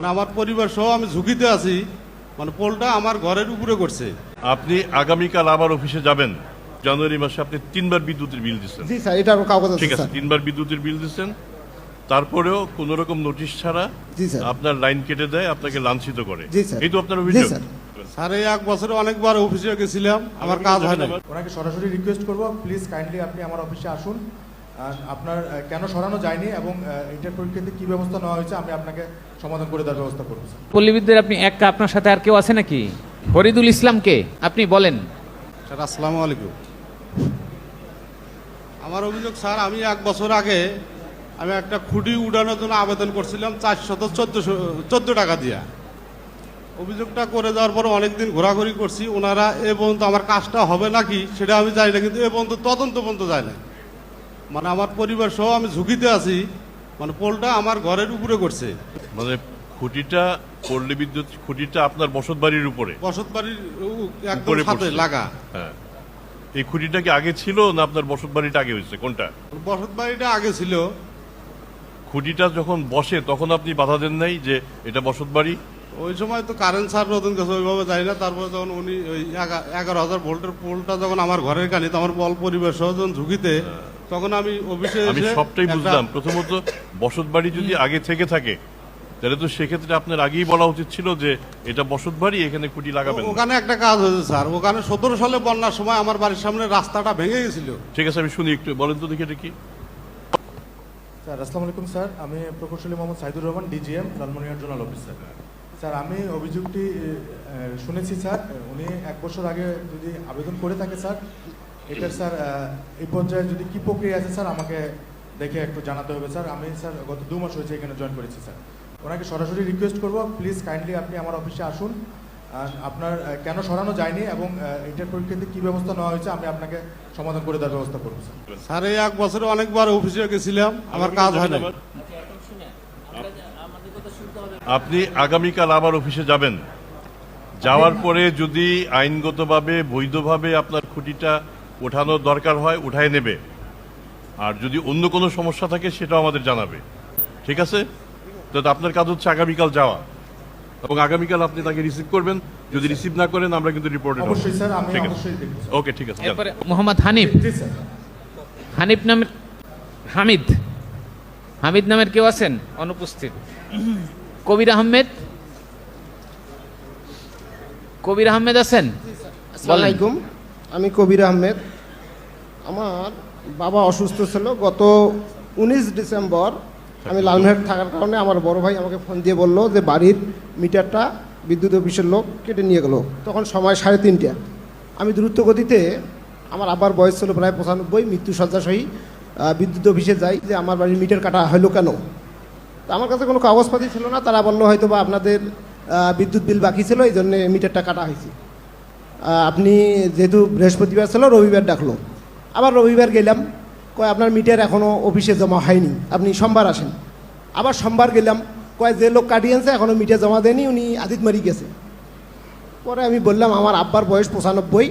মানে আমার পরিবার সহ আমি ঝুঁকিতে আছি। মানে পোলটা আমার ঘরের উপরে করছে। আপনি আগামীকাল আবার অফিসে যাবেন। জানুয়ারি মাসে আপনি তিনবার বিদ্যুতের বিল দিচ্ছেন। জি স্যার এটারও কাগজ ঠিক আছে তিনবার বিদ্যুতের বিল দিচ্ছেন। তারপরেও কোন রকম নোটিশ ছাড়া আপনার লাইন কেটে দেয় আপনাকে লাঞ্ছিত করে। জি, এই তো আপনার জি অভিযোগ। স্যার। এই এক বছরে অনেকবার অফিসে গেছিলাম আমার কাজ হয় না ওনাকে সরাসরি রিকোয়েস্ট করব। প্লিজ কাইন্ডলি আপনি আমার অফিসে আসুন। আপনার কেন সরানো যায়নি এবং এটার পরিপ্রেক্ষিতে কি ব্যবস্থা নেওয়া হয়েছে আমি আপনাকে সমাধান করে দেওয়ার ব্যবস্থা করব স্যার। পল্লীবিদ্যুৎ আপনি একা আপনার সাথে আর কেউ আছে নাকি? ফরিদুল ইসলামকে আপনি বলেন। স্যার আসসালামু আলাইকুম। আমার অভিযোগ স্যার আমি এক বছর আগে আমি একটা খুঁটি উড়ানোর জন্য আবেদন করছিলাম চারশত চোদ্দশো চোদ্দ টাকা দিয়া। অভিযোগটা করে যাওয়ার পর অনেকদিন ঘোরাঘুরি করছি ওনারা এ পর্যন্ত আমার কাজটা হবে নাকি সেটা আমি জানি না কিন্তু এ পর্যন্ত তদন্ত পর্যন্ত যায় না মানে আমার পরিবার সহ আমি ঝুঁকিতে আছি। মানে পোলটা আমার ঘরের উপরে করছে। মানে খুঁটিটা পল্লী বিদ্যুৎ খুঁটিটা আপনার বসত বাড়ির উপরে? বসত বাড়ির একদম সাথে লাগা। হ্যাঁ। এই খুঁটিটা কি আগে ছিল না আপনার বসত বাড়িটা আগে হয়েছে? কোনটা? বসত বাড়িটা আগে ছিল। খুঁটিটা যখন বসে তখন আপনি বাধা দেন নাই যে এটা বসত বাড়ি? ওই সময় তো কারেন্ট স্যার নতুন কাছে ওইভাবে যাই না। তারপরে যখন উনি ওই এগা- এগারো হাজার ভোল্টের পোলটা যখন আমার ঘরের কানি তো আমার বল পরিবেশ সহ যখন ঝুঁকিতে তখন আমি অফিসে আমি সবটাই বুঝলাম। প্রথমত বসত বাড়ি যদি আগে থেকে থাকে তাহলে তো সেক্ষেত্রে আপনার আগেই বলা উচিত ছিল যে এটা বসত বাড়ি এখানে খুঁটি লাগাবেন। ওখানে একটা কাজ হয়েছে স্যার। ওখানে সতেরো সালে বন্যার সময় আমার বাড়ির সামনে রাস্তাটা ভেঙে গেছিল। ঠিক আছে আমি শুনি একটু। বলেন তো দেখি এটা কি। স্যার আসসালামু আলাইকুম স্যার। আমি প্রকৌশলী মোহাম্মদ সাইদুর রহমান ডিজিএম লালমনিয়ার জোনাল অফিসার। স্যার আমি অভিযোগটি শুনেছি স্যার। উনি এক বছর আগে যদি আবেদন করে থাকে স্যার এটার স্যার এই পর্যায়ে যদি কি প্রক্রিয়া আছে স্যার আমাকে দেখে একটু জানাতে হবে স্যার। আমি স্যার গত দু মাস হয়েছে এখানে জয়েন করেছি স্যার। ওনাকে সরাসরি রিকোয়েস্ট করব। প্লিজ কাইন্ডলি আপনি আমার অফিসে আসুন। আপনার কেন সরানো যায়নি এবং এটার পরিপ্রেক্ষিতে কি ব্যবস্থা নেওয়া হয়েছে আমি আপনাকে সমাধান করে দেওয়ার ব্যবস্থা করব স্যার। স্যার এই এক বছরে অনেকবার অফিসে গেছিলাম। আমার কাজ হয় না আপনি আগামীকাল আবার অফিসে যাবেন। যাওয়ার পরে যদি আইনগতভাবে বৈধভাবে আপনার খুঁটিটা ওঠানোর দরকার হয় উঠায় নেবে। আর যদি অন্য কোনো সমস্যা থাকে সেটাও আমাদের জানাবে। ঠিক আছে? তো আপনার কাজ হচ্ছে আগামীকাল যাওয়া। এবং আগামীকাল আপনি তাকে রিসিভ করবেন। যদি রিসিভ না করেন আমরা কিন্তু রিপোর্টে অবশ্যই স্যার আমি অবশ্যই দেখব। ওকে ঠিক আছে যান। এরপরে মোহাম্মদ হানিফ। জি স্যার। হানিফ নামের হামিদ। হামিদ নামের কেউ আছেন? অনুপস্থিত। কবির আহমেদ? কবির আহমেদ আছেন? আসসালামু আলাইকুম। আমি কবির আহমেদ। আমার বাবা অসুস্থ ছিল। গত উনিশ ডিসেম্বর আমি লালমেহাট থাকার কারণে আমার বড় ভাই আমাকে ফোন দিয়ে বলল যে বাড়ির মিটারটা বিদ্যুৎ অফিসের লোক কেটে নিয়ে গেলো। তখন সময় সাড়ে তিনটা। আমি দ্রুত গতিতে আমার আবার বয়স ছিল প্রায় পঁচানব্বই মৃত্যু আহ, বিদ্যুৎ অফিসে যাই যে আমার বাড়ির মিটার কাটা হলো কেন? তা আমার কাছে কোনো কাগজপাতি ছিল না। তারা বলল হয়তো বা আপনাদের বিদ্যুৎ বিল বাকি ছিল এই জন্যে মিটারটা কাটা হয়েছে। আপনি যেহেতু বৃহস্পতিবার ছিল রবিবার ডাকলো। আবার রবিবার গেলাম কয় আপনার মিটার এখনও অফিসে জমা হয়নি আপনি সোমবার আসেন। আবার সোমবার গেলাম কয় যে লোক কাটিয়ে আনছে এখনও মিটার জমা দেয়নি উনি আদিত মারি গেছে। পরে আমি বললাম আমার আব্বার বয়স পঁচানব্বই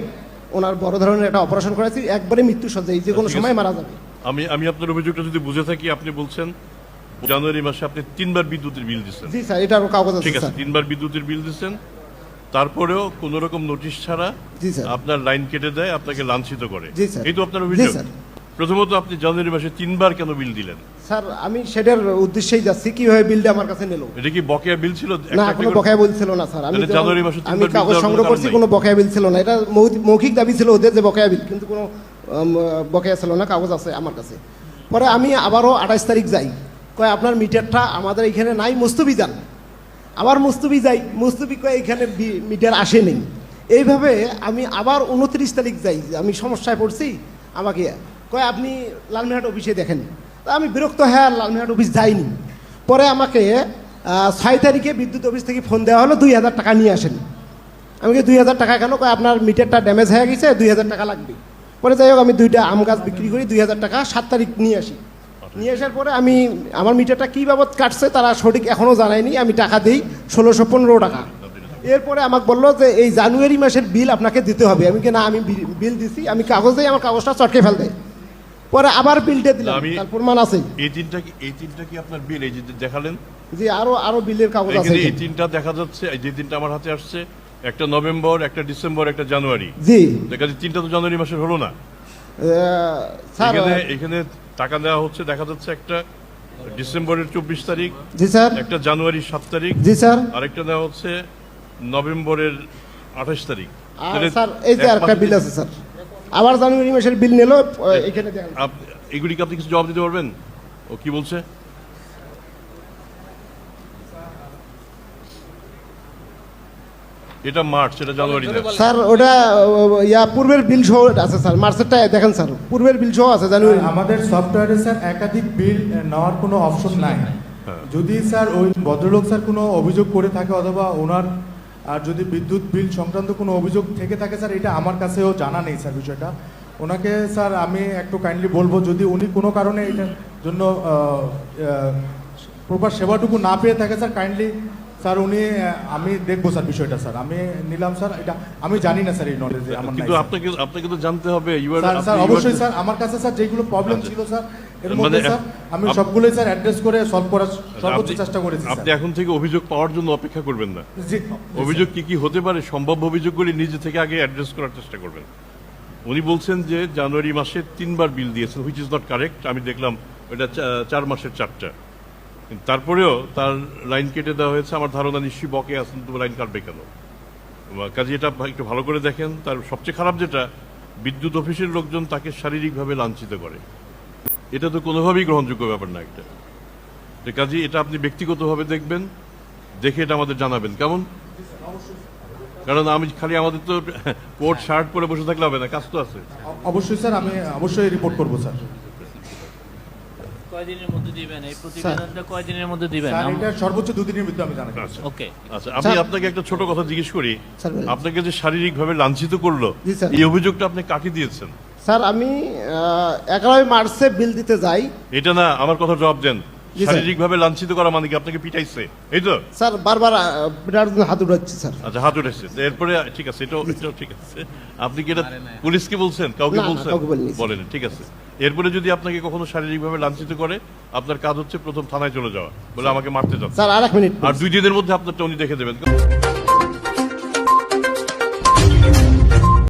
ওনার বড় ধরনের একটা অপারেশন করেছি একবারে মৃত্যু সজ্জায় যে কোনো সময় মারা যাবে। আমি আমি আপনার অভিযোগটা যদি বুঝে থাকি আপনি বলছেন জানুয়ারি মাসে আপনি তিনবার বিদ্যুতের বিল দিচ্ছেন। জি স্যার এটারও কাগজ আছে ঠিক আছে তিনবার বিদ্যুতের বিল দিচ্ছেন তারপরেও কোন রকম নোটিশ ছাড়া আপনার লাইন কেটে দেয় আপনাকে লাঞ্ছিত করে। এই তো আপনার অভিযোগ। প্রথমত আপনি জানুয়ারি মাসে তিনবার কেন বিল দিলেন? স্যার আমি সেটার উদ্দেশ্যেই যাচ্ছি কীভাবে বিলটা আমার কাছে নিল? এটা কি বকেয়া বিল ছিল? না কোনো বকেয়া বিল ছিল না স্যার। আমি জানুয়ারি মাসে আমি কাগজ সংগ্রহ করছি কোনো বকেয়া বিল ছিল না। এটা মৌখিক দাবি ছিল ওদের যে বকেয়া বিল কিন্তু কোনো বকেয়া ছিল না কাগজ আছে আমার কাছে। পরে আমি আবারও আঠাশ তারিখ যাই। কয় আপনার মিটারটা আমাদের এখানে নাই মুস্তবি যান আবার মুস্তবি যাই মুস্তবি কয়, এখানে মিটার আসে নেই এইভাবে আমি আবার উনত্রিশ তারিখ যাই আমি সমস্যায় পড়ছি, আমাকে কয়, আপনি লালমিহাট অফিসে দেখেন। তা আমি বিরক্ত হ্যাঁ লালমিহাট অফিস যাইনি। পরে আমাকে ছয় তারিখে বিদ্যুৎ অফিস থেকে ফোন দেওয়া হলো, দুই হাজার টাকা নিয়ে আসেন। আমি দুই হাজার টাকা কেন? কয়, আপনার মিটারটা ড্যামেজ হয়ে গেছে, দুই হাজার টাকা লাগবে। পরে যাই হোক, আমি দুইটা আম গাছ বিক্রি করি, দুই হাজার টাকা সাত তারিখ নিয়ে আসি। নিয়ে আসার পরে আমি আমার মিটারটা কী বাবদ কাটছে তারা সঠিক এখনও জানায়নি। আমি টাকা দিই ষোলোশো পনেরো টাকা। এরপরে আমাকে বলল যে এই জানুয়ারি মাসের বিল আপনাকে দিতে হবে। আমি কি না আমি বিল দিছি আমি কাগজ দিই আমার কাগজটা চটকে ফেল দেয় পরে আবার বিলটা দিলাম তার প্রমাণ আছে। এই তিনটা কি এই তিনটা কি আপনার বিল? এই যে দেখালেন? জি আরও আরও বিলের কাগজ আছে এই তিনটা দেখা যাচ্ছে এই যে তিনটা আমার হাতে আসছে একটা নভেম্বর একটা ডিসেম্বর একটা জানুয়ারি। জি। দেখা যাচ্ছে তিনটা তো জানুয়ারি মাসের হলো না। স্যার এখানে এখানে টাকা দেওয়া হচ্ছে দেখা যাচ্ছে একটা ডিসেম্বরের চব্বিশ তারিখ জি স্যার। একটা জানুয়ারির সাত তারিখ জি স্যার। আরেকটা দেওয়া হচ্ছে নভেম্বরের আঠাশ তারিখ। স্যার এই যে আরেকটা বিল আছে স্যার। আবার জানুয়ারি মাসের বিল নিল এখানে এগুলিকে আপনি কিছু জবাব দিতে পারবেন? ও কি বলছে? এটা মার্চ এটা জানুয়ারি না স্যার ওটা ইয়া পূর্বের বিল সহ আছে স্যার। মার্চেরটা দেখেন স্যার। পূর্বের বিল সহ আছে জানুয়ারি। আমাদের সফটওয়্যারে স্যার একাধিক বিল নেওয়ার কোনো অপশন নাই। হ্যাঁ। যদি স্যার ওই ভদ্রলোক স্যার কোনো অভিযোগ করে থাকে অথবা ওনার আর যদি বিদ্যুৎ বিল সংক্রান্ত কোনো অভিযোগ থেকে থাকে স্যার এটা আমার কাছেও জানা নেই স্যার বিষয়টা। ওনাকে স্যার আমি একটু কাইন্ডলি বলব যদি উনি কোনো কারণে এটার জন্য প্রপার সেবাটুকু না পেয়ে থাকে স্যার কাইন্ডলি স্যার উনি আমি দেখব স্যার বিষয়টা স্যার। আমি নিলাম স্যার। এটা আমি জানি না স্যার এই নলেজে আমার কিন্তু আপনাকে আপনাকে তো জানতে হবে you are- স্যার অবশ্যই স্যার আমার কাছে স্যার যেগুলো প্রবলেম আচ্ছা। ছিল স্যার এর মানে মধ্যে স্যার আমি সবগুলোই স্যার অ্যাড্রেস করে সলভ করার সর্বোচ্চ চেষ্টা করেছি আপনি এখন থেকে অভিযোগ পাওয়ার জন্য অপেক্ষা করবেন না। জি। অভিযোগ কি কি হতে পারে? সম্ভাব্য অভিযোগগুলি নিজে থেকে আগে অ্যাড্রেস করার চেষ্টা করবেন। উনি বলছেন যে জানুয়ারি মাসে তিনবার বিল দিয়েছেন হুইচ ইজ নট কারেক্ট আমি দেখলাম ওটা চার মাসের চারটা তারপরেও তার লাইন কেটে দেওয়া হয়েছে, আমার ধারণা নিশ্চয়ই বকে আছেন তো লাইন কাটবে কেন? কাজে এটা একটু ভালো করে দেখেন, তার সবচেয়ে খারাপ যেটা, বিদ্যুৎ অফিসের লোকজন তাকে শারীরিকভাবে লাঞ্ছিত করে। এটা তো কোনোভাবেই গ্রহণযোগ্য ব্যাপার না একটা। কাজে, এটা আপনি ব্যক্তিগতভাবে দেখবেন, দেখে এটা আমাদের জানাবেন। কেমন? কারণ আমি খালি আমাদের তো কোট, শার্ট পরে বসে থাকলে হবে না, কাজ তো আছে। অবশ্যই স্যার, আমি অবশ্যই রিপোর্ট করব, স্যার। কয়দিনের মধ্যে দিবেন? এই প্রতিবেদনটা কয়দিনের মধ্যে দিবেন? স্যার এটা সর্বোচ্চ দুদিনের ভিতরে আমি জানাই আচ্ছা ওকে আচ্ছা আমি আপনাকে একটা ছোট কথা জিজ্ঞেস করি। আপনাকে যে শারীরিকভাবে লাঞ্ছিত করল এই অভিযোগটা আপনি কাকে দিয়েছেন? স্যার আমি এগারোই মার্চে বিল দিতে যাই। এটা না আমার কথা জবাব দেন। শারীরিকভাবে লাঞ্ছিত করা মানে কি আপনাকে পিটাইছে? এই তো? স্যার বারবার হাত উঠাচ্ছি স্যার। আচ্ছা হাত উঠেছে। এরপরে ঠিক আছে এটাও এটাও ঠিক আছে। আপনি কি এটা পুলিশকে বলছেন? কাউকে বলছেন? বলিনি, ঠিক আছে। এরপরে যদি আপনাকে কখনো শারীরিকভাবে লাঞ্ছিত করে আপনার কাজ হচ্ছে প্রথম থানায় চলে যাওয়া। বলে আমাকে মারতে যাও স্যার আর এক মিনিট আর দুই দিনের মধ্যে আপনারটা টনি দেখে দেবেন।